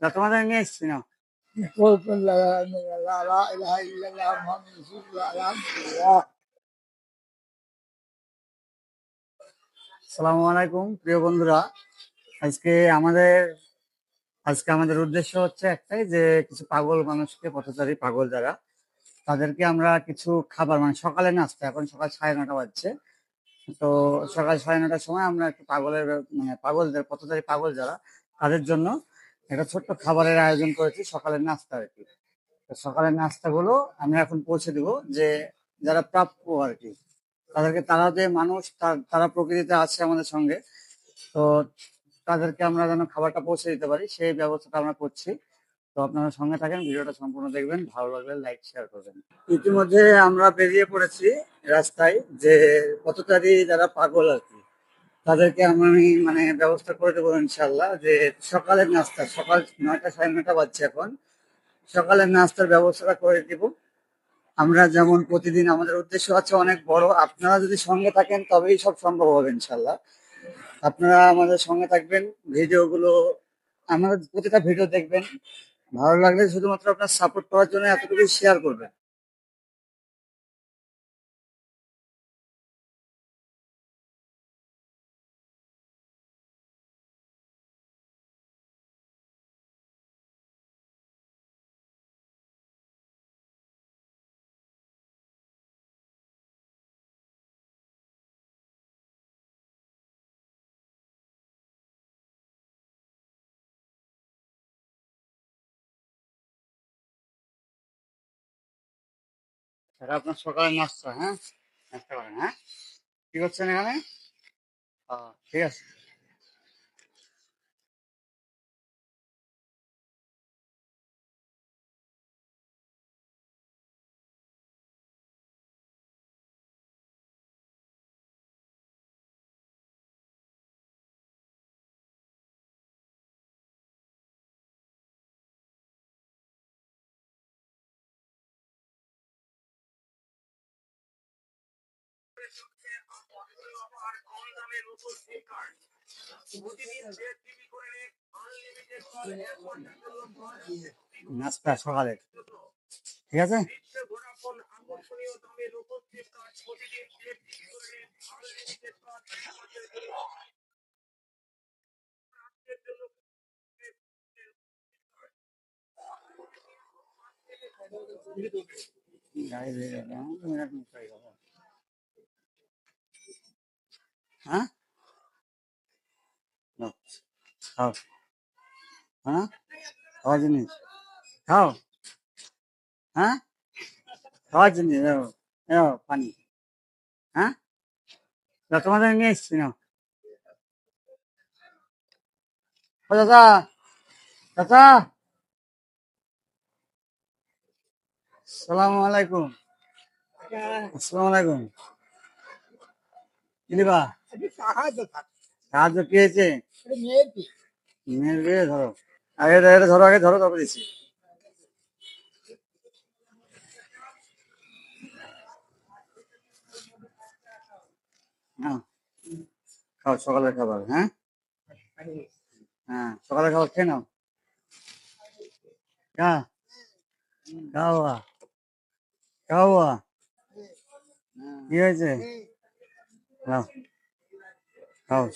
তোমাদের নিয়ে এসছি না সালামু আলাইকুম প্রিয় বন্ধুরা আজকে আমাদের আজকে আমাদের উদ্দেশ্য হচ্ছে একটাই যে কিছু পাগল মানুষকে পথচারী পাগল যারা তাদেরকে আমরা কিছু খাবার মানে সকালে নাস্তা এখন সকাল সাড়ে নটা বাজছে তো সকাল সাড়ে নটার সময় আমরা একটু পাগলের মানে পাগলদের পথচারী পাগল যারা তাদের জন্য একটা ছোট্ট খাবারের আয়োজন করেছি, সকালের নাস্তা আর কি। সকালের নাস্তাগুলো আমরা এখন পৌঁছে দিব যে যারা প্রাপ্য আর কি, তাদেরকে তারা যে মানুষ তারা প্রকৃতিতে আছে আমাদের সঙ্গে, তো তাদেরকে আমরা যেন খাবারটা পৌঁছে দিতে পারি, সেই ব্যবস্থাটা আমরা করছি। তো আপনারা সঙ্গে থাকেন, ভিডিওটা সম্পূর্ণ দেখবেন, ভালো লাগলে লাইক শেয়ার করবেন। ইতিমধ্যে আমরা বেরিয়ে পড়েছি রাস্তায় যে পথচারী যারা পাগল আর কি তাদেরকে আমি মানে ব্যবস্থা করে দেবো ইনশাল্লাহ যে সকালের নাস্তা, সকাল নয়টা সাড়ে নয়টা বাজছে এখন। সকালের নাস্তার ব্যবস্থাটা করে দিব। আমরা যেমন প্রতিদিন, আমাদের উদ্দেশ্য আছে অনেক বড়। আপনারা যদি সঙ্গে থাকেন, তবেই সব সম্ভব হবে ইনশাল্লাহ। আপনারা আমাদের সঙ্গে থাকবেন, ভিডিওগুলো, আমাদের প্রতিটা ভিডিও দেখবেন। ভালো লাগলে শুধুমাত্র আপনার সাপোর্ট করার জন্য এতটুকু শেয়ার করবেন। এটা আপনার সকালে নাস্তা হ্যাঁ? নাস্তা করেন হ্যাঁ? কি করছেন এখানে? ঠিক আছে। ঠিক আছে গাড়ি দিয়ে গেল, আমি এরকম করে গেল। হ্যাঁ? খাও। হ্যাঁ? খাওয়ার জিনিস খাও। হ্যাঁ? খাওয়ার জিনিস পানি। হ্যাঁ? তোমাদের নিয়ে এসছি না ও দাদা! দাদা! সালাম আলাইকুম। আসসালামু আলাইকুম। কিলিবা সাহায্য কি হয়েছে মেয়ের বিয়ে ধরো। আগে এটা ধরো আগে ধরো তারপরে দিচ্ছি। খাও সকালের খাবার হ্যাঁ? হ্যাঁ সকালের খাবার খেয়ে নাও। কা খাওয়া খাওয়া কি হয়েছে? খাও খাও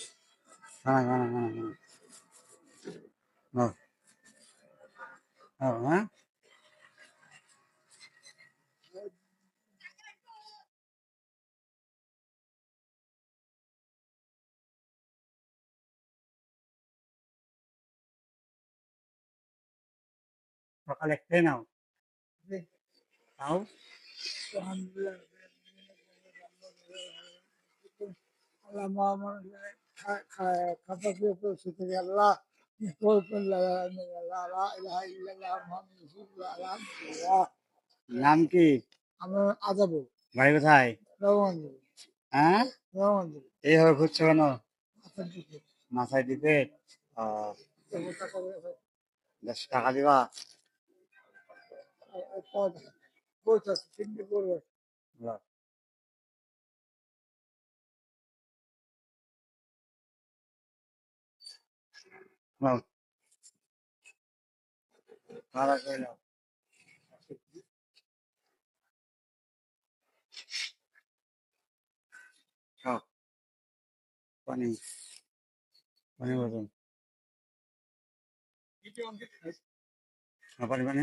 খানা খানা খানা খানা খাও খাও হ্যাঁ সকালে খেয়ে নাও খাও আল্লাহ মহামান খাতা দিয়ে পরিস্থিতি নাম কি? আমার আজাবো বাড়ি কোথায়? হ্যাঁ? এইভাবে ঘুরছো কেন? মাথায় দিবে? দেড়শো টাকা দিবা? পয়সা তিনটে করবে খাওয়া করে পানি পানি হ্যাঁ, পানি পানি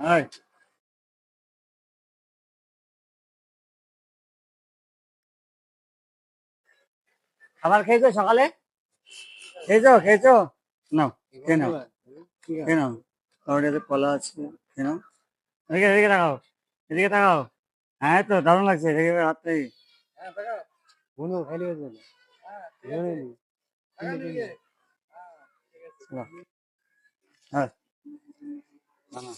হাই খাবার খেয়েছো সকালে? খেয়েছো খেয়েছো? নাও খেয়ে নাও। খেয়ে নাও। কাছে কলা আছে খেয়ে নাও। এদিকে এদিকে তাকাও এদিকে তাকাও। হ্যাঁ তো দারুণ লাগছে এদিকে হাত হয়ে। হ্যাঁ না না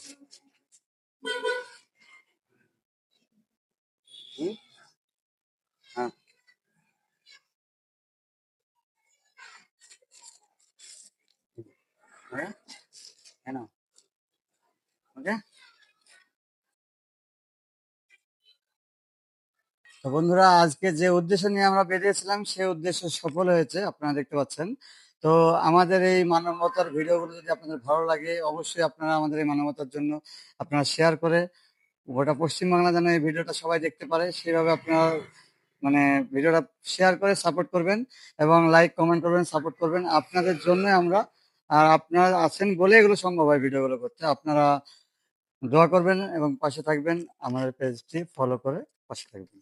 হুম? হ্যাঁ ওকে কেন তো বন্ধুরা, আজকে যে উদ্দেশ্য নিয়ে আমরা বেরিয়েছিলাম, সেই উদ্দেশ্য সফল হয়েছে, আপনারা দেখতে পাচ্ছেন। তো আমাদের এই মানবতার ভিডিওগুলো যদি আপনাদের ভালো লাগে, অবশ্যই আপনারা আমাদের এই মানবতার জন্য আপনারা শেয়ার করে গোটা পশ্চিমবাংলা যেন এই ভিডিওটা সবাই দেখতে পারে সেভাবে আপনারা মানে ভিডিওটা শেয়ার করে সাপোর্ট করবেন এবং লাইক কমেন্ট করবেন সাপোর্ট করবেন। আপনাদের জন্য আমরা, আর আপনারা আছেন বলে এগুলো সম্ভব হয় ভিডিওগুলো করতে। আপনারা দোয়া করবেন এবং পাশে থাকবেন। আমাদের পেজটি ফলো করে পাশে থাকবেন।